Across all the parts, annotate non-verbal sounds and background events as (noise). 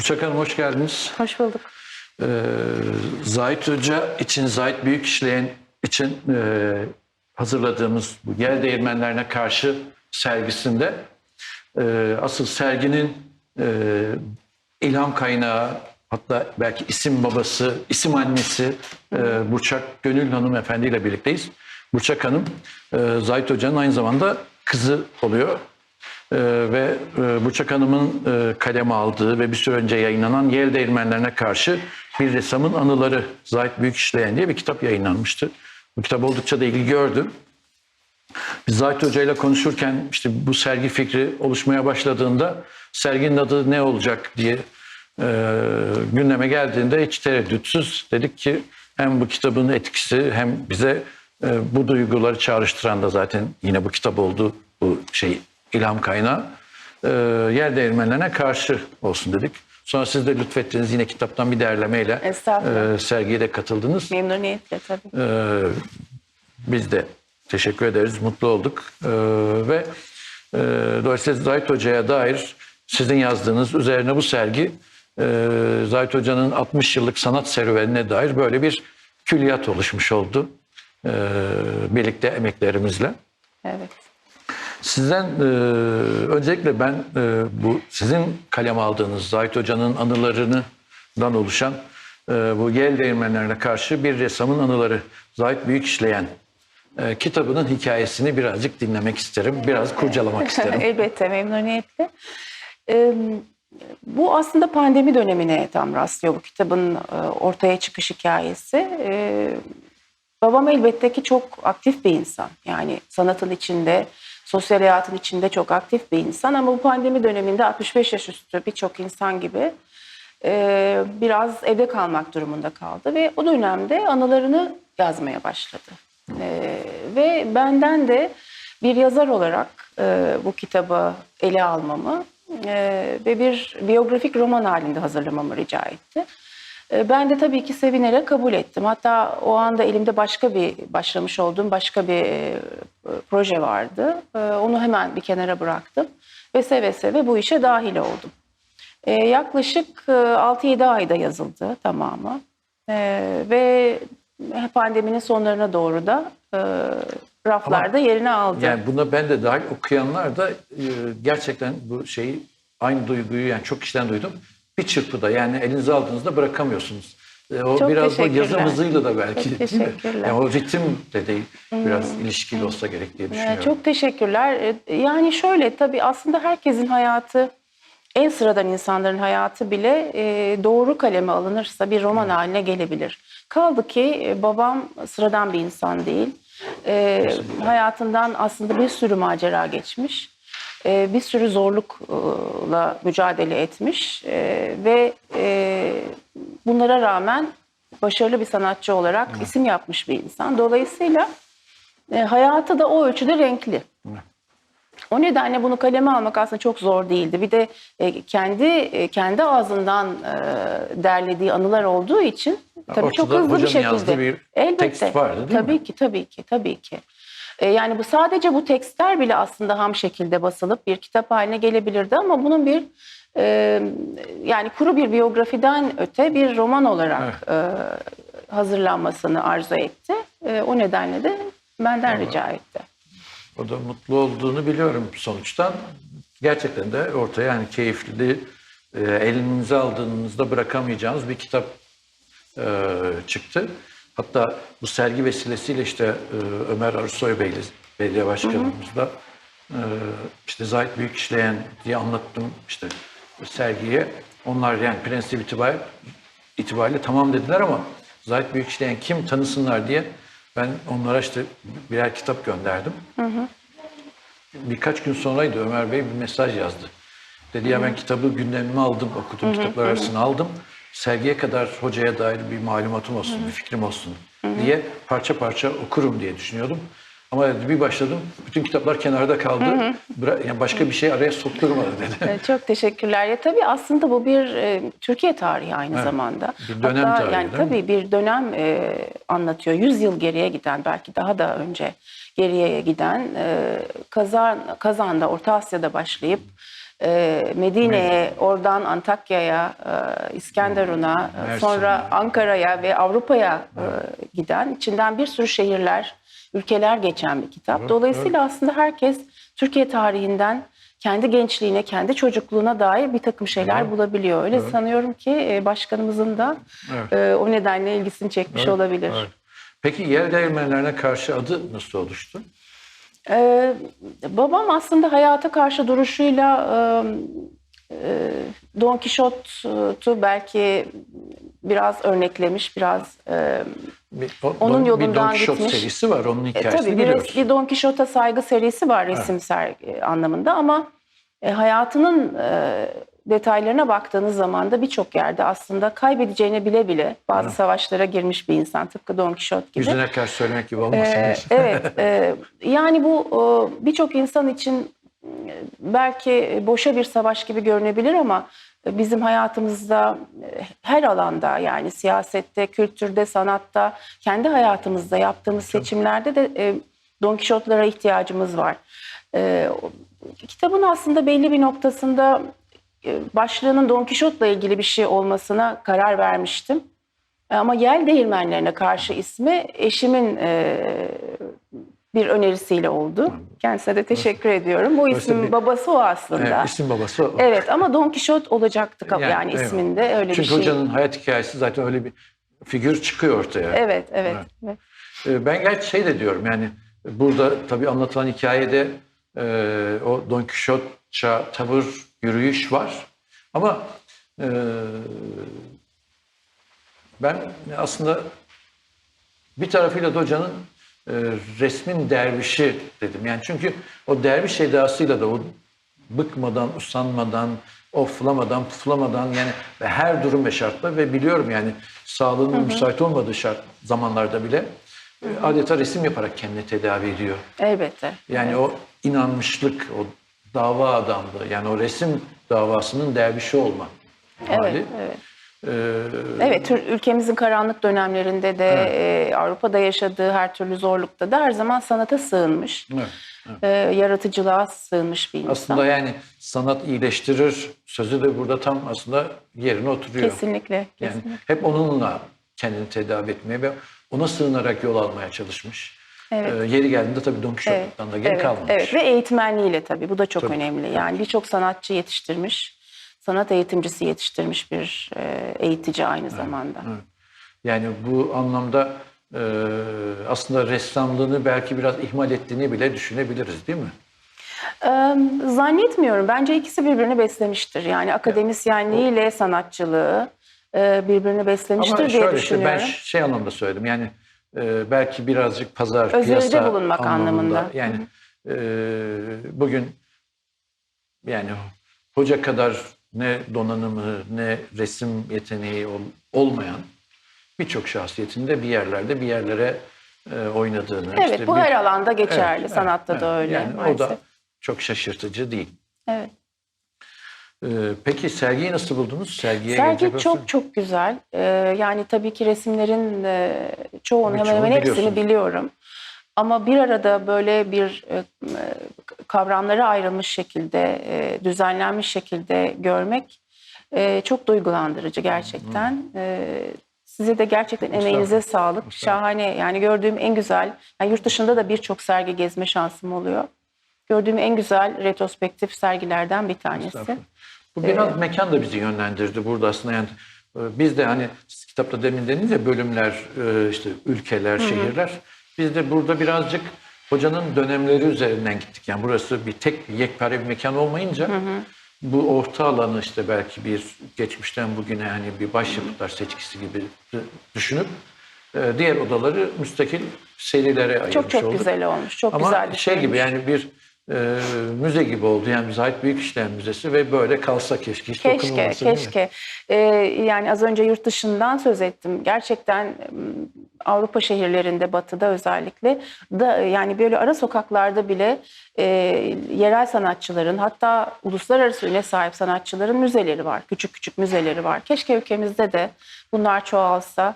Burçak Hanım hoş geldiniz. Hoş bulduk. Ee, Zahit Hoca için, Zahit Büyük İşleyen için e, hazırladığımız bu yer değirmenlerine karşı sergisinde e, asıl serginin e, ilham kaynağı hatta belki isim babası, isim annesi e, Burçak Gönül Hanımefendi ile birlikteyiz. Burçak Hanım e, Zahit Hoca'nın aynı zamanda kızı oluyor. Ee, ve e, Burçak Hanım'ın e, kaleme aldığı ve bir süre önce yayınlanan Yel Değirmenlerine karşı bir ressamın anıları Zahit Büyük İşleyen diye bir kitap yayınlanmıştı. Bu kitap oldukça da ilgi gördü. Biz Zahit Hoca ile konuşurken işte bu sergi fikri oluşmaya başladığında serginin adı ne olacak diye e, gündeme geldiğinde hiç tereddütsüz dedik ki hem bu kitabın etkisi hem bize e, bu duyguları çağrıştıran da zaten yine bu kitap oldu bu şey ilham kaynağı e, yer değirmenlerine karşı olsun dedik. Sonra siz de lütfettiniz yine kitaptan bir Estağfurullah. e, sergiye de katıldınız. Memnuniyetle tabii. Ee, biz de teşekkür ederiz, mutlu olduk. Ee, ve e, dolayısıyla Zahit Hoca'ya dair sizin yazdığınız üzerine bu sergi e, Zahit Hoca'nın 60 yıllık sanat serüvenine dair böyle bir külliyat oluşmuş oldu. Ee, birlikte emeklerimizle. Evet. Sizden e, öncelikle ben e, bu sizin kalem aldığınız Zahit Hoca'nın anılarından oluşan e, bu yel değirmenlerine karşı bir ressamın anıları Zahit Büyük işleyen e, kitabının hikayesini birazcık dinlemek isterim. Biraz kurcalamak (laughs) isterim. Elbette memnuniyetle. Ee, bu aslında pandemi dönemine tam rastlıyor bu kitabın e, ortaya çıkış hikayesi. Ee, babam elbette ki çok aktif bir insan. Yani sanatın içinde, sosyal hayatın içinde çok aktif bir insan. Ama bu pandemi döneminde 65 yaş üstü birçok insan gibi e, biraz evde kalmak durumunda kaldı. Ve o dönemde anılarını yazmaya başladı. E, ve benden de bir yazar olarak e, bu kitabı ele almamı e, ve bir biyografik roman halinde hazırlamamı rica etti. E, Ben de tabii ki sevinerek kabul ettim. Hatta o anda elimde başka bir başlamış olduğum başka bir e, proje vardı. E, Onu hemen bir kenara bıraktım ve seve seve bu işe dahil oldum. E, yaklaşık e, 6-7 ayda yazıldı tamamı. E, ve pandeminin sonlarına doğru da e, raflarda yerini aldı. Yani buna ben de dahil okuyanlar da e, gerçekten bu şeyi aynı duyguyu yani çok kişiden duydum. Bir çırpıda yani elinize aldığınızda bırakamıyorsunuz. E, O Çok biraz o yazım hızıyla da belki Çok değil mi? Yani o ritim de değil. Biraz ilişkili olsa gerek diye Ee, düşünüyorum. Çok teşekkürler. Ee, Yani şöyle tabii aslında herkesin hayatı, en sıradan insanların hayatı bile e, doğru kaleme alınırsa bir roman haline gelebilir. Kaldı ki e, babam sıradan bir insan değil. E, hayatından aslında bir sürü macera geçmiş. E, bir sürü zorlukla mücadele etmiş. E, ve e, bunlara rağmen başarılı bir sanatçı olarak isim yapmış bir insan. Dolayısıyla e, hayatı da o ölçüde renkli. O nedenle bunu kaleme almak aslında çok zor değildi. Bir de e, kendi e, kendi ağzından e, derlediği anılar olduğu için tabii çok ortada hızlı bir şekilde. bir tekst vardı, değil mi? tabii ki tabii ki tabii ki. E, yani bu sadece bu tekstler bile aslında ham şekilde basılıp bir kitap haline gelebilirdi ama bunun bir e, yani kuru bir biyografiden öte bir roman olarak e, hazırlanmasını arzu etti. E, o nedenle de benden rica etti. O da mutlu olduğunu biliyorum sonuçtan. Gerçekten de ortaya yani keyifli, e, elinize aldığınızda bırakamayacağınız bir kitap e, çıktı. Hatta bu sergi vesilesiyle işte e, Ömer Arısoy Bey, belediye başkanımızla e, işte Zahit Büyük işleyen diye anlattım işte sergiye. Onlar yani prensip itibariyle, itibariyle tamam dediler ama Zahit Büyük işleyen kim tanısınlar diye ben onlara işte birer kitap gönderdim. Birkaç gün sonraydı Ömer Bey bir mesaj yazdı. Dedi ya ben kitabı gündemime aldım, okuduğum kitaplar arasına aldım. Sergiye kadar hocaya dair bir malumatım olsun, bir fikrim olsun diye parça parça okurum diye düşünüyordum. Ama bir başladım, bütün kitaplar kenarda kaldı. Bıra- yani başka bir şey araya sokturmadı dedi. Çok teşekkürler. Ya tabii aslında bu bir e, Türkiye tarihi aynı Evet, zamanda. bir dönem Hatta tarihi, yani değil mi? tabii bir dönem e, anlatıyor. 100 yıl geriye giden belki daha da önce geriye giden e, Kazan Kazan'da Orta Asya'da başlayıp Medine'ye, oradan Antakya'ya, e, İskenderun'a, e, Mersin'e. sonra Ankara'ya ve Avrupa'ya e, giden, içinden bir sürü şehirler, ülkeler geçen bir kitap. Dolayısıyla aslında herkes Türkiye tarihinden kendi gençliğine, kendi çocukluğuna dair bir takım şeyler Evet. bulabiliyor. Öyle sanıyorum ki e, başkanımızın da Evet. e, o nedenle ilgisini çekmiş Evet, olabilir. evet. Peki yer değirmenlerine karşı adı nasıl oluştu? Ee, babam aslında hayata karşı duruşuyla e, e, Don Quixote'u belki biraz örneklemiş, biraz e, Bir, o- Onun Don- yolundan bir Don Quixote gitmiş. serisi var. Onun e, hikayesini tabii bir, biliyoruz. bir Don Quixote'a saygı serisi var resim ser, e, anlamında ama e, hayatının e, detaylarına baktığınız zaman da birçok yerde aslında kaybedeceğini bile bile bazı savaşlara girmiş bir insan tıpkı Don Quixote gibi. Yüzüne karşı söylemek gibi olmasın. Ee, (laughs) evet, e, yani bu e, birçok insan için e, belki boşa bir savaş gibi görünebilir ama bizim hayatımızda e, her alanda yani siyasette, kültürde, sanatta, kendi hayatımızda yaptığımız seçimlerde de e, Don Quixote'lara ihtiyacımız var. E, Kitabın aslında belli bir noktasında başlığının Don Quixote'la ilgili bir şey olmasına karar vermiştim. Ama yel değirmenlerine karşı ismi eşimin e, bir önerisiyle oldu. Kendisine de teşekkür ediyorum. Bu ismin bir- babası o aslında. Evet, isim babası o. Evet ama Don Quixote olacaktı yani, Yani, isminde öyle Çünkü bir şey. hocanın hayat hikayesi zaten öyle bir figür çıkıyor ortaya. Evet, evet. evet. Ee, Ben gerçi şey de diyorum yani burada tabii anlatılan hikayede e, o Don Quixote'ça tavır, yürüyüş var. Ama e, ben aslında bir tarafıyla da hocanın e, resmin dervişi dedim. Yani çünkü o derviş edasıyla da o bıkmadan, usanmadan, oflamadan, puflamadan yani ve her durum ve şartla ve biliyorum yani sağlığının müsait olmadığı şart zamanlarda bile e, adeta resim yaparak kendini tedavi ediyor. Elbette. Yani o inanmışlık, o dava adamlığı yani o resim davasının dervişi olma hali. Evet, evet. Ee, Evet, ülkemizin karanlık dönemlerinde de e, Avrupa'da yaşadığı her türlü zorlukta da her zaman sanata sığınmış. evet. e, yaratıcılığa sığınmış bir insan. Aslında yani sanat iyileştirir sözü de burada tam aslında yerine oturuyor. kesinlikle, Yani kesinlikle. hep onunla kendini tedavi etmeye ve ona sığınarak yol almaya çalışmış. Evet. Ee, yeri geldiğinde tabii Don Quixote'dan da geri evet, kalmamış. evet. Ve eğitmenliğiyle tabii bu da çok Tabii, önemli. Yani birçok sanatçı yetiştirmiş, sanat eğitimcisi yetiştirmiş bir e, eğitici aynı zamanda. Yani bu anlamda e, aslında ressamlığını belki biraz ihmal ettiğini bile düşünebiliriz değil mi? Zannetmiyorum. Bence ikisi birbirini beslemiştir. Yani akademisyenliğiyle sanatçılığı e, birbirini beslemiştir Ama diye şöyle işte ben düşünüyorum. şey anlamda söyledim yani e, belki birazcık pazar Özveride piyasa bulunmak anlamında. Yani e, bugün yani hoca kadar ne donanımı ne resim yeteneği ol- olmayan birçok şahsiyetin de bir yerlerde bir yerlere e, oynadığını. Evet, işte bu bir- her alanda geçerli. Evet, Sanatta evet, da öyle Yani maalesef. o da çok şaşırtıcı değil. Evet. Ee, peki sergiyi nasıl buldunuz? Sergiye Sergi çok çok güzel. Ee, yani tabii ki resimlerin e, çoğunu hemen hemen hepsini biliyorum. Ama bir arada böyle bir e, kavramlara ayrılmış şekilde, e, düzenlenmiş şekilde görmek e, çok duygulandırıcı gerçekten. E, size de gerçekten emeğinize sağlık. Şahane. Yani gördüğüm en güzel, yani yurt dışında da birçok sergi gezme şansım oluyor. Gördüğüm en güzel retrospektif sergilerden bir tanesi. Estağfurullah. Bu biraz mekan da bizi yönlendirdi burada aslında yani e, biz de hani siz kitapta demin dediniz ya bölümler e, işte ülkeler, şehirler. Biz de burada birazcık hocanın dönemleri üzerinden gittik. Yani burası bir tek yekpare bir mekan olmayınca bu orta alanı işte belki bir geçmişten bugüne hani bir başyapıtlar seçkisi gibi düşünüp e, diğer odaları müstakil serilere ayırmış Çok çok olduk. güzel olmuş. Çok Ama güzel şey gibi yani bir e, müze gibi oldu. Yani Zahit Büyük İşleyen Müzesi ve böyle kalsa keşke. Hiç Keşke, keşke. Ee, yani az önce yurt dışından söz ettim. Gerçekten m, Avrupa şehirlerinde, batıda özellikle da yani böyle ara sokaklarda bile e, yerel sanatçıların hatta uluslararası üne sahip sanatçıların müzeleri var. Küçük küçük müzeleri var. Keşke ülkemizde de bunlar çoğalsa.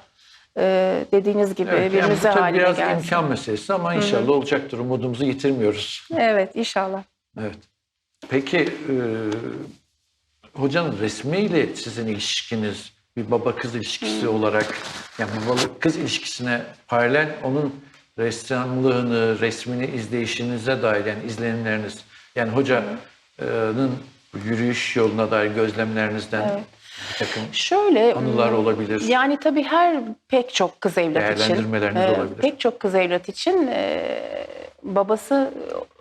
E, dediğiniz gibi Evet, bir yani müze tabii haline biraz gelsin. imkan meselesi ama inşallah olacaktır. Umudumuzu yitirmiyoruz. Evet inşallah. Evet. Peki e, hocanın resmiyle sizin ilişkiniz bir baba kız ilişkisi olarak yani baba kız ilişkisine paralel onun ressamlığını, resmini izleyişinize dair yani izlenimleriniz yani hocanın yürüyüş yoluna dair gözlemlerinizden bir takım Şöyle anılar olabilir. Yani tabii her pek çok kız evlat için, e, olabilir. pek çok kız evlat için e, babası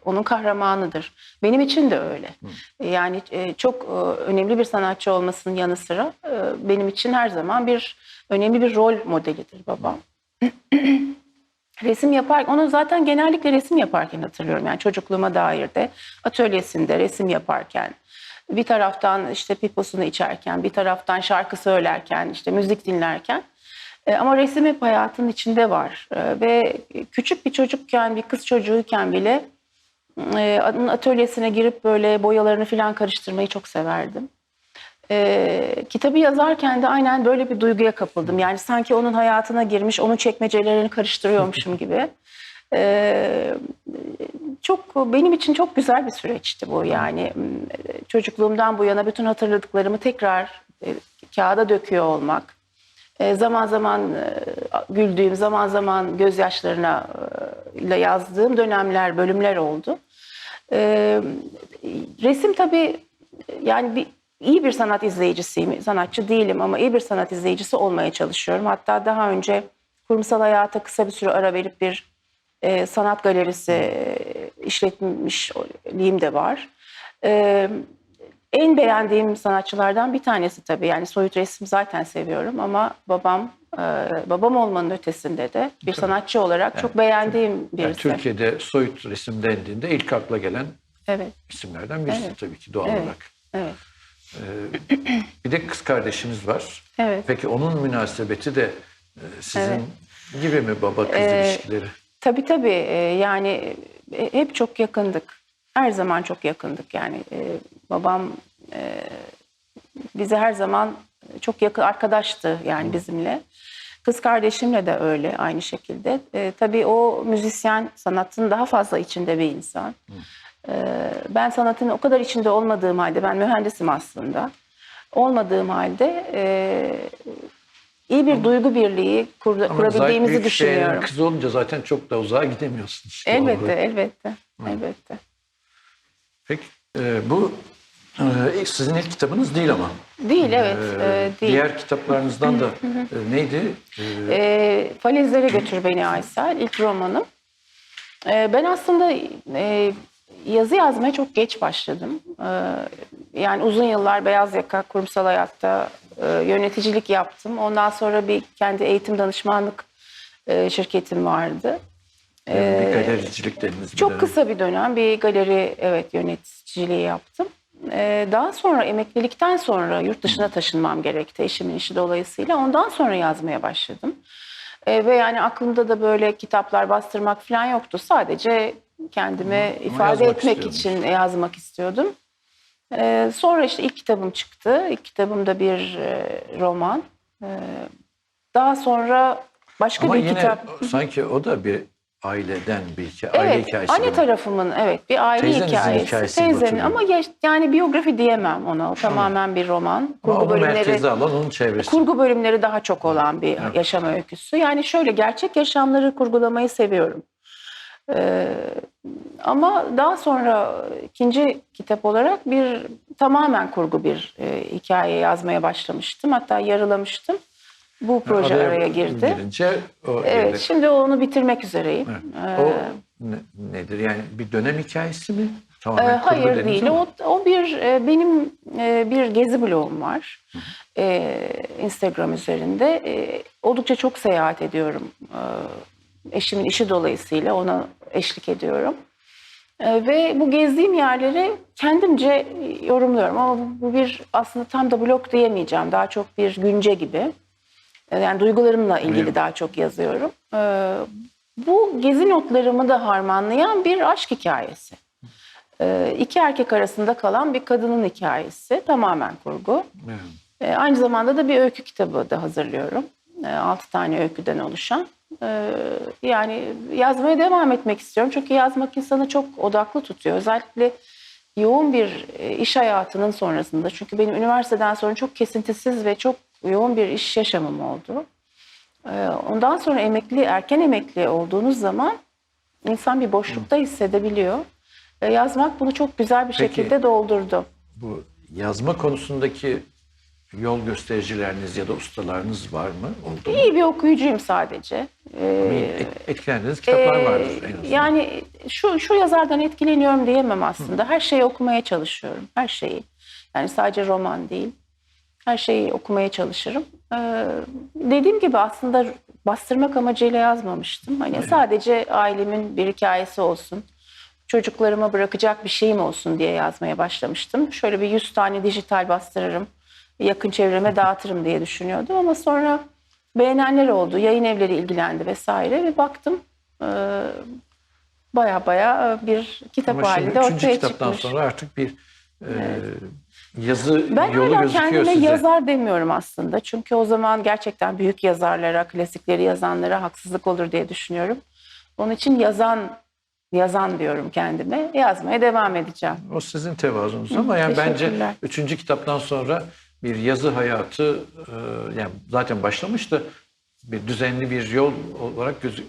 onun kahramanıdır. Benim için de öyle. Yani e, çok e, önemli bir sanatçı olmasının yanı sıra e, benim için her zaman bir önemli bir rol modelidir babam. (clears throat) resim yapar, onu zaten genellikle resim yaparken hatırlıyorum. Yani çocukluğuma dair de atölyesinde resim yaparken, bir taraftan işte piposunu içerken, bir taraftan şarkı söylerken, işte müzik dinlerken. E, ama resim hep hayatın içinde var. E, ve küçük bir çocukken, bir kız çocuğuyken bile e, onun atölyesine girip böyle boyalarını falan karıştırmayı çok severdim. E, kitabı yazarken de aynen böyle bir duyguya kapıldım. Yani sanki onun hayatına girmiş, onun çekmecelerini karıştırıyormuşum (laughs) gibi. E, çok benim için çok güzel bir süreçti bu. Yani çocukluğumdan bu yana bütün hatırladıklarımı tekrar e, kağıda döküyor olmak. E, zaman zaman e, güldüğüm, zaman zaman gözyaşlarına ile yazdığım dönemler, bölümler oldu. E, resim tabii yani bir iyi bir sanat izleyicisiyim. Sanatçı değilim ama iyi bir sanat izleyicisi olmaya çalışıyorum. Hatta daha önce kurumsal hayata kısa bir süre ara verip bir e, sanat galerisi işletmişliğim de var. E, en beğendiğim sanatçılardan bir tanesi tabii. Yani soyut resim zaten seviyorum ama babam e, babam olmanın ötesinde de bir sanatçı olarak çok beğendiğim Yani birisi. Türkiye'de soyut resim dendiğinde ilk akla gelen Evet, isimlerden birisi Evet. tabii ki doğal Evet. olarak. evet, Bir de kız kardeşiniz var. evet. Peki onun münasebeti de e, sizin Evet. gibi mi baba kız Ee, ilişkileri? Tabii tabii e, yani e, hep çok yakındık. Her zaman çok yakındık yani. E, babam e, bize her zaman çok yakın arkadaştı yani bizimle. Kız kardeşimle de öyle aynı şekilde. E, tabii o müzisyen sanatın daha fazla içinde bir insan. E, ben sanatın o kadar içinde olmadığım halde ben mühendisim aslında. Olmadığım halde e, iyi bir duygu birliği kur, Ama kurabildiğimizi düşünüyorum. kızı olunca zaten çok da uzağa gidemiyorsunuz. Elbette, olarak. elbette, elbette. Peki e, bu e, sizin ilk kitabınız değil ama. Değil, evet, E, e, değil. Diğer kitaplarınızdan da e, neydi? E, E, Falezlere Götür Beni Aysel, ilk romanım. E, ben aslında e, yazı yazmaya çok geç başladım. E, yani uzun yıllar beyaz yaka kurumsal hayatta e, yöneticilik yaptım. Ondan sonra bir kendi eğitim danışmanlık e, şirketim vardı. yani bir galericilik dediniz. bir Çok dönem. kısa bir dönem bir galeri evet yöneticiliği yaptım. Ee, daha sonra emeklilikten sonra yurt dışına taşınmam gerekti eşimin işi dolayısıyla. Ondan sonra yazmaya başladım. Ee, ve yani aklımda da böyle kitaplar bastırmak falan yoktu. Sadece kendime ifade yazmak etmek için yazmak istiyordum. Ee, sonra işte ilk kitabım çıktı. İlk kitabım da bir e, roman. Ee, daha sonra başka Ama bir yine kitap. sanki o da bir aileden bir hikaye, aile Evet, hikayesi. anne gibi. tarafımın evet bir aile Teyzenizin hikayesi. hikayesi Teyzemin ama ya- yani biyografi diyemem ona. O tamamen bir roman. Ama Kurgu onu bölümleri alan onun çevresi. kurgu bölümleri daha çok olan bir yaşam öyküsü. Yani şöyle gerçek yaşamları kurgulamayı seviyorum. Ee, ama daha sonra ikinci kitap olarak bir tamamen kurgu bir e, hikaye yazmaya başlamıştım. Hatta yarılamıştım. Bu proje araya girdi. Girince o Evet, girdi. şimdi onu bitirmek üzereyim. Evet. Ee, O ne- nedir? Yani bir dönem hikayesi mi? Tamamen kurgu hayır değil. ama. O, o bir e, benim e, bir gezi blogum var. E, Instagram üzerinde. E, oldukça çok seyahat ediyorum. E, eşimin işi dolayısıyla ona eşlik ediyorum. E, ve bu gezdiğim yerleri kendimce yorumluyorum. Ama bu, bir aslında tam da blog diyemeyeceğim. Daha çok bir günce gibi. E, Yani duygularımla ilgili daha çok yazıyorum. E, bu gezi notlarımı da harmanlayan bir aşk hikayesi. Ee, iki erkek arasında kalan bir kadının hikayesi. Tamamen kurgu. Evet. Ee, aynı zamanda da bir öykü kitabı da hazırlıyorum. Ee, altı tane öyküden oluşan. Ee, yani yazmaya devam etmek istiyorum. Çünkü yazmak insanı çok odaklı tutuyor. Özellikle yoğun bir e, iş hayatının sonrasında çünkü benim üniversiteden sonra çok kesintisiz ve çok yoğun bir iş yaşamım oldu. Ee, Ondan sonra emekli, erken emekli olduğunuz zaman insan bir boşlukta hissedebiliyor. Yazmak bunu çok güzel bir Peki. şekilde doldurdu. Bu yazma konusundaki yol göstericileriniz ya da ustalarınız var mı? Oldu mu? İyi bir okuyucuyum sadece. Ee, Et- Etkilendiğiniz kitaplar Ee, vardır en azından. Yani şu şu yazardan etkileniyorum diyemem aslında. Her şeyi okumaya çalışıyorum. Her şeyi. Yani sadece roman değil. Her şeyi okumaya çalışırım. Ee, dediğim gibi aslında bastırmak amacıyla yazmamıştım. Hani sadece ailemin bir hikayesi olsun. Çocuklarıma bırakacak bir şeyim olsun diye yazmaya başlamıştım. Şöyle bir 100 tane dijital bastırırım. Yakın çevreme dağıtırım diye düşünüyordum ama sonra beğenenler oldu. Yayın evleri ilgilendi vesaire ve baktım e, baya baya bir kitap Ama halinde üçüncü ortaya kitaptan çıkmış. sonra artık bir e, yazı Ben yolu hala kendime size. yazar demiyorum aslında. Çünkü o zaman gerçekten büyük yazarlara, klasikleri yazanlara haksızlık olur diye düşünüyorum. Onun için yazan yazan diyorum kendime. Yazmaya devam edeceğim. O sizin tevazunuz ama yani bence üçüncü kitaptan sonra bir yazı hayatı e, yani zaten başlamış da bir düzenli bir yol olarak gözü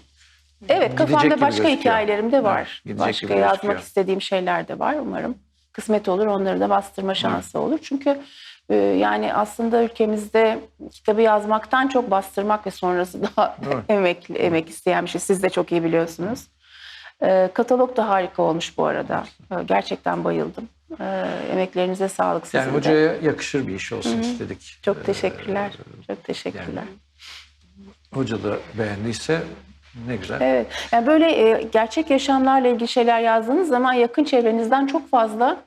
Evet kafamda başka gözüküyor. hikayelerim de var. Evet, başka yazmak gözüküyor. istediğim şeyler de var umarım. Kısmet olur onları da bastırma şansı olur. Çünkü e, yani aslında ülkemizde kitabı yazmaktan çok bastırmak ve sonrası daha Evet. emek, emek isteyen bir şey. Siz de çok iyi biliyorsunuz. E, katalog da harika olmuş bu arada. E, gerçekten bayıldım. E, emeklerinize sağlık sizin yani de. hocaya yakışır bir iş olsun istedik. Çok teşekkürler. Çok teşekkürler. yani- hoca da beğendiyse ne güzel. Evet. Yani böyle e, gerçek yaşamlarla ilgili şeyler yazdığınız zaman yakın çevrenizden çok fazla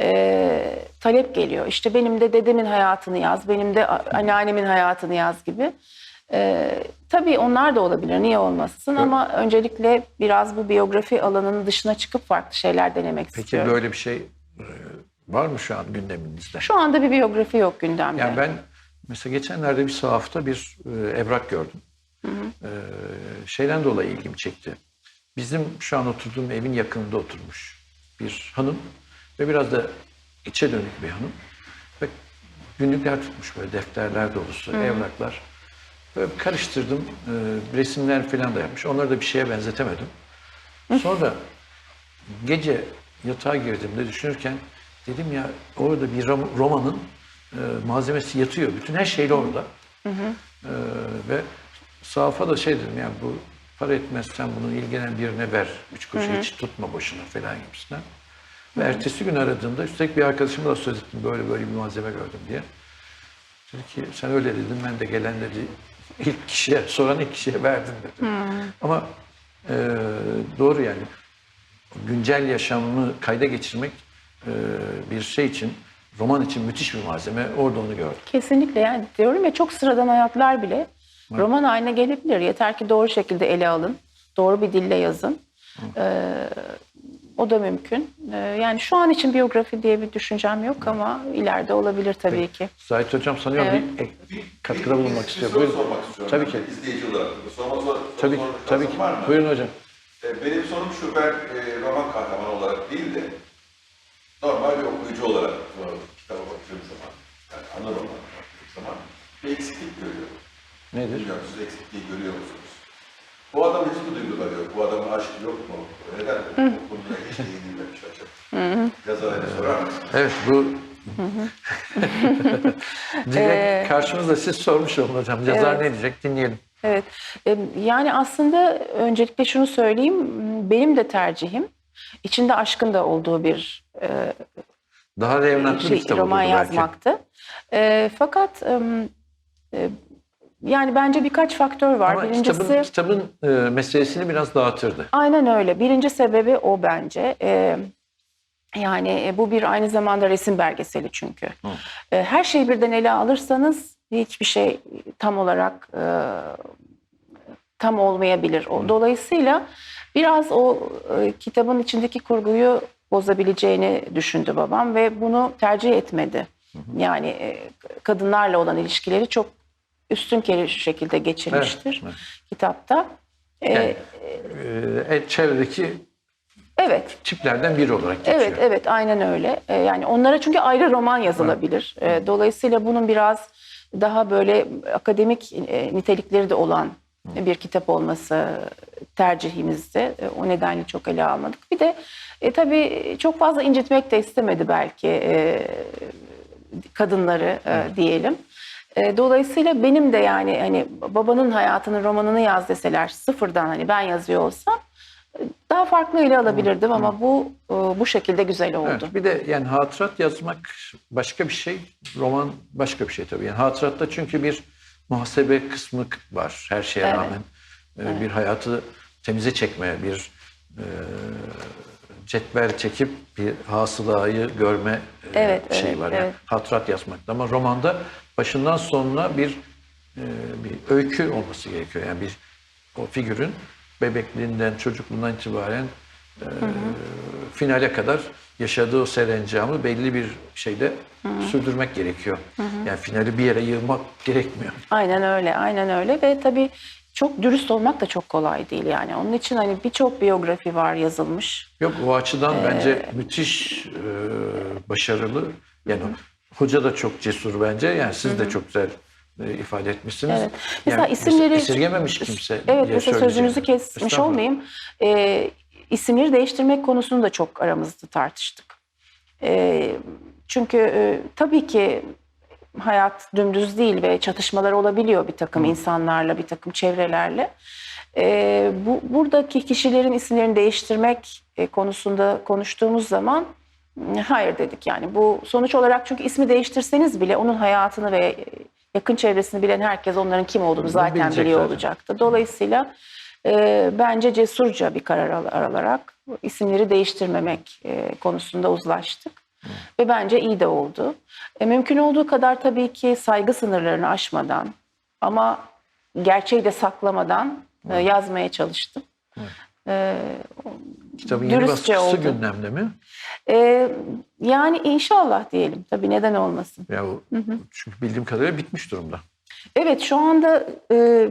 e, talep geliyor. İşte benim de dedemin hayatını yaz, benim de anneannemin hayatını yaz gibi. E, tabii onlar da olabilir, niye olmasın ama öncelikle biraz bu biyografi alanının dışına çıkıp farklı şeyler denemek Peki istiyorum. böyle bir şey e, var mı şu an gündeminizde? Şu anda bir biyografi yok gündemde. Yani ben mesela geçenlerde bir sahafta bir e, evrak gördüm. E, şeyden dolayı ilgimi çekti. Bizim şu an oturduğum evin yakınında oturmuş bir hanım ve biraz da içe dönük bir hanım. Ve günlükler tutmuş böyle defterler dolusu, evraklar. Böyle karıştırdım. e, resimler falan da yapmış. Onları da bir şeye benzetemedim. Sonra gece yatağa girdiğimde düşünürken dedim ya orada bir rom- romanın e, malzemesi yatıyor. Bütün her şeyle orada. E, ve sahafa da şey dedim yani bu para etmez sen bunu ilgilenen birine ver. Üç kuruşu hiç tutma boşuna falan gibisinden. Ve ertesi gün aradığımda üstelik bir arkadaşıma da söz ettim böyle böyle bir malzeme gördüm diye. Dedi ki sen öyle dedin ben de gelen dedi ilk kişiye soran ilk kişiye verdim dedi. Ama e, doğru yani güncel yaşamı kayda geçirmek e, bir şey için roman için müthiş bir malzeme. Orada onu gördüm. Kesinlikle yani diyorum ya çok sıradan hayatlar bile roman haline gelebilir. Yeter ki doğru şekilde ele alın. Doğru bir dille yazın. Ee, o da mümkün. Ee, yani şu an için biyografi diye bir düşüncem yok ama ileride olabilir tabii ki. Zahit Hocam sanıyorum Evet. bir ek- katkıda bulunmak istiyor. Bir soru Buyurun. sormak istiyorum. Tabii ki. İzleyici olarak. Sorma sor, Tabii, sorma tabii ki. Var mı? Buyurun hocam. E, Benim sorum şu, ben e, roman kahramanı olarak değil de normal bir okuyucu olarak kitaba baktığım zaman, yani ana roman baktığım zaman bir eksiklik görüyorum. Nedir? Bilmiyorum siz eksikliği görüyor musunuz? Bu adamın hiç mi duyguları yok? Bu adamın aşkı yok mu? Neden bu konuya hiç değinilmemiş acaba? Yazarına sorar mısınız? Evet bu (laughs) Ee, direkt karşımızda siz sormuş olun hocam. Yazar ne diyecek dinleyelim. Evet. Ee, Yani aslında öncelikle şunu söyleyeyim. Benim de tercihim içinde aşkın da olduğu bir e, Daha revnaklı bir şey, kitap roman belki. yazmaktı. E, fakat e, yani bence birkaç faktör var. Ama Birincisi kitabın, kitabın e, meselesini biraz dağıtırdı. aynen öyle. Birinci sebebi o bence. E, yani e, bu bir aynı zamanda resim belgeseli çünkü. E, her şeyi birden ele alırsanız hiçbir şey tam olarak e, tam olmayabilir. O, dolayısıyla biraz o e, kitabın içindeki kurguyu bozabileceğini düşündü babam ve bunu tercih etmedi. Yani e, kadınlarla olan ilişkileri çok üstün kere şekilde geçirmiştir Evet, evet. kitapta. E, Yani, e, e, çevredeki Evet, tiplerden biri olarak geçiyor. Evet, evet, aynen öyle. Ee, yani onlara çünkü ayrı roman yazılabilir. Ee, dolayısıyla bunun biraz daha böyle akademik e, nitelikleri de olan bir kitap olması tercihimizdi. E, o nedenle çok ele almadık. Bir de e, tabii çok fazla incitmek de istemedi belki e, kadınları e, diyelim. E, dolayısıyla benim de yani hani babanın hayatının romanını yaz deseler sıfırdan hani ben yazıyor olsam e, daha farklı ele alabilirdim ama bu e, bu şekilde güzel oldu. Evet, bir de yani hatırat yazmak başka bir şey, roman başka bir şey tabii. Yani hatıratta çünkü bir muhasebe kısmı var her şeye Evet. rağmen. Ee, Bir hayatı temize çekme, bir e, cetvel çekip bir hasılayı görme e, Evet, şeyi evet, var. Yani evet. hatırat yazmakta ama romanda başından sonuna bir e, bir öykü olması gerekiyor. Yani bir o figürün bebekliğinden, çocukluğundan itibaren e, finale kadar yaşadığı o serencamı belli bir şeyde sürdürmek gerekiyor. Yani finali bir yere yığmak gerekmiyor. Aynen öyle, aynen öyle ve tabii çok dürüst olmak da çok kolay değil yani. Onun için hani birçok biyografi var yazılmış. Yok o açıdan bence müthiş e, başarılı. Yani hoca da çok cesur bence. Yani siz de çok güzel e, ifade etmişsiniz. Evet. Mesela yani isimleri- esirgememiş kimse. Evet diye mesela sözünüzü kesmiş olmayayım. Ee, isimleri değiştirmek konusunu da çok aramızda tartıştık. Ee, çünkü e, tabii ki hayat dümdüz değil ve çatışmalar olabiliyor bir takım insanlarla, bir takım çevrelerle. Ee, bu buradaki kişilerin isimlerini değiştirmek e, konusunda konuştuğumuz zaman "Hı, hayır dedik yani bu sonuç olarak çünkü ismi değiştirseniz bile onun hayatını ve e, yakın çevresini bilen herkes onların kim olduğunu zaten bilecekler. biliyor olacaktı. Dolayısıyla e, bence cesurca bir karar al- alarak isimleri değiştirmemek e, konusunda uzlaştık. Ve bence iyi de oldu. E, mümkün olduğu kadar tabii ki saygı sınırlarını aşmadan ama gerçeği de saklamadan e, yazmaya çalıştım. E, Kitabın yeni baskısı oldu. gündemde mi? e, yani inşallah diyelim. Tabii neden olmasın. Ya o, çünkü bildiğim kadarıyla bitmiş durumda. Evet şu anda e,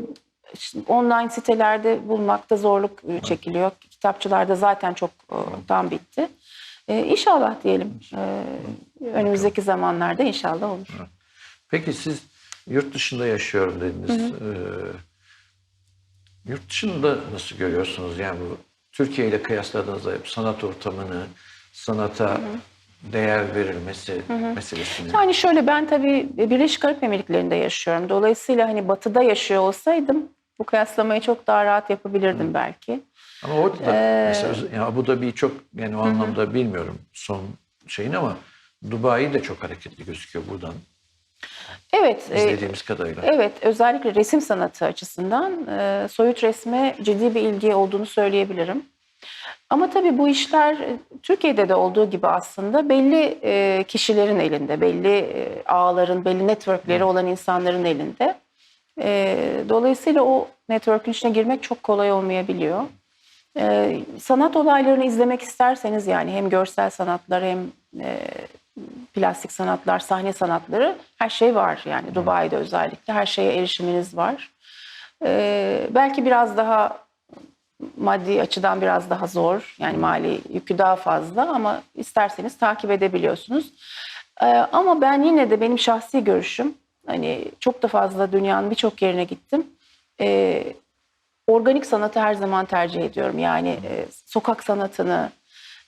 online sitelerde bulmakta zorluk e, çekiliyor. Kitapçılarda zaten çok e, tam bitti. E, inşallah diyelim. E, önümüzdeki zamanlarda inşallah olur. Peki siz yurt dışında yaşıyorum dediniz. Ee, yurt dışında nasıl görüyorsunuz? Yani bu Türkiye ile kıyasladığınızda sanat ortamını, sanata değer verilmesi meselesini. Yani şöyle ben tabii Birleşik Arap Emirlikleri'nde yaşıyorum. Dolayısıyla hani batıda yaşıyor olsaydım bu kıyaslamayı çok daha rahat yapabilirdim belki. Ama orada Ee, mesela yani Abu Dhabi'yi çok yani o anlamda bilmiyorum son şeyini ama Dubai de çok hareketli gözüküyor buradan Evet. e, izlediğimiz kadarıyla. Evet, özellikle resim sanatı açısından e, soyut resme ciddi bir ilgi olduğunu söyleyebilirim. Ama tabii bu işler e, Türkiye'de de olduğu gibi aslında belli e, kişilerin elinde, belli e, ağların, belli networkleri olan insanların elinde. E, dolayısıyla o network'ün içine girmek çok kolay olmayabiliyor. E, sanat olaylarını izlemek isterseniz yani hem görsel sanatlar hem e, plastik sanatlar, sahne sanatları her şey var yani Dubai'de özellikle her şeye erişiminiz var. Ee, belki biraz daha maddi açıdan biraz daha zor yani mali yükü daha fazla ama isterseniz takip edebiliyorsunuz. Ee, ama ben yine de benim şahsi görüşüm hani çok da fazla dünyanın birçok yerine gittim. Ee, organik sanatı her zaman tercih ediyorum. Yani e, sokak sanatını,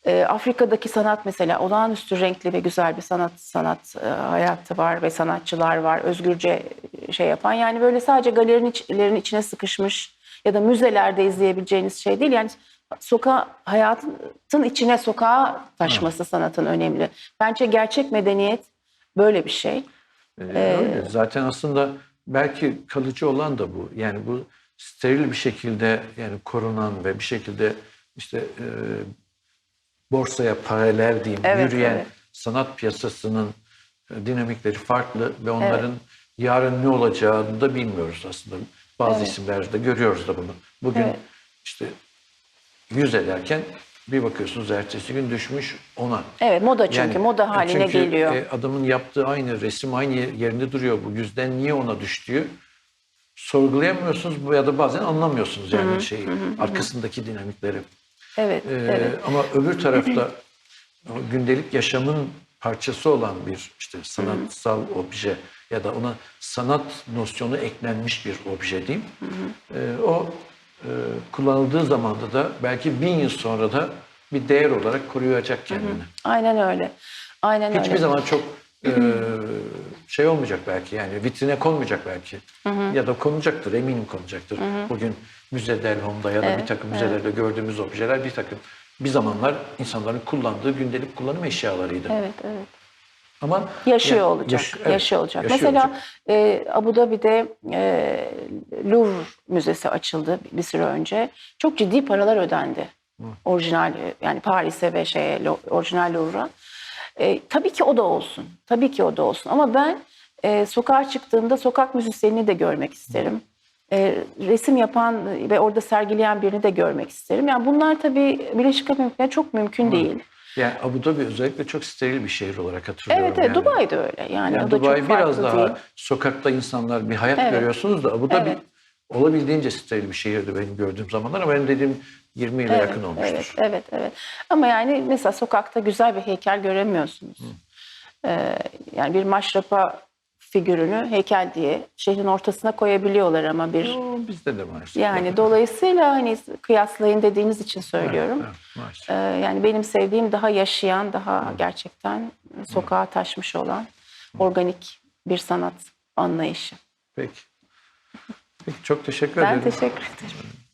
e, Afrika'daki sanat mesela olağanüstü renkli ve güzel bir sanat sanat e, hayatı var ve sanatçılar var. Özgürce e, şey yapan. Yani böyle sadece galerinin içlerin içine sıkışmış ya da müzelerde izleyebileceğiniz şey değil. Yani sokağa hayatın içine sokağa taşması sanatın önemli. Bence gerçek medeniyet böyle bir şey. Ee, öyle. Zaten aslında belki kalıcı olan da bu. Yani bu steril bir şekilde yani korunan ve bir şekilde işte e, borsaya paralel diyeyim Evet, yürüyen evet. sanat piyasasının e, dinamikleri farklı ve onların yarın ne olacağını da bilmiyoruz aslında. Bazı Evet. isimlerde görüyoruz da bunu. Bugün Evet. işte yüz ederken bir bakıyorsunuz ertesi gün düşmüş ona. Evet moda çünkü Yani, moda haline çünkü, geliyor. e, adamın yaptığı aynı resim aynı yerinde duruyor. Bu yüzden niye ona düştüğü sorgulayamıyorsunuz ya da bazen anlamıyorsunuz yani şeyi arkasındaki dinamikleri. Evet, Ee, evet. Ama öbür tarafta gündelik yaşamın parçası olan bir işte sanatsal obje ya da ona sanat nosyonu eklenmiş bir obje diyeyim. Ee, o e, kullanıldığı zamanda da belki bin yıl sonra da bir değer olarak koruyacak kendini. Aynen öyle. Aynen Hiçbir öyle. zaman çok e, şey olmayacak belki yani vitrine konmayacak belki. Ya da konulacaktır eminim konulacaktır. Bugün müze Delhom'da ya da bir takım müzelerde gördüğümüz objeler bir takım bir zamanlar insanların kullandığı gündelik kullanım eşyalarıydı. Evet, evet. Ama Yaşıyor yani olacak. yaş- evet, yaşıyor olacak. yaşıyor Mesela olacak. e, Abu Dhabi'de e, Louvre Müzesi açıldı bir süre önce. Çok ciddi paralar ödendi. Orijinal e, yani Paris'e ve şeye orijinal Louvre'a. E, tabii ki o da olsun. Tabii ki o da olsun. Ama ben e, sokağa çıktığımda sokak müzisyenini de görmek isterim. E, resim yapan ve orada sergileyen birini de görmek isterim. Yani bunlar tabii Birleşik Arap Emirlikleri'nde çok mümkün değil. Yani Abu Dhabi özellikle çok steril bir şehir olarak hatırlıyorum. Evet, evet yani. Dubai de öyle. Yani, Yani o da Dubai çok biraz daha değil. sokakta insanlar bir hayat Evet. görüyorsunuz da Abu Dhabi Evet. Olabildiğince steril bir şehirdi benim gördüğüm zamanlar ama benim dediğim 20 yıla yakın olmuştur. Evet, evet, evet. Ama yani mesela sokakta güzel bir heykel göremiyorsunuz. Ee, yani bir maşrapa figürünü heykel diye şehrin ortasına koyabiliyorlar ama bir Yo, bizde de maalesef. yani dolayısıyla hani kıyaslayın dediğiniz için söylüyorum. Evet, maalesef. Ee, yani benim sevdiğim daha yaşayan, daha gerçekten sokağa taşmış olan organik bir sanat anlayışı. Peki. Peki çok teşekkür Ben ederim. teşekkür ederim.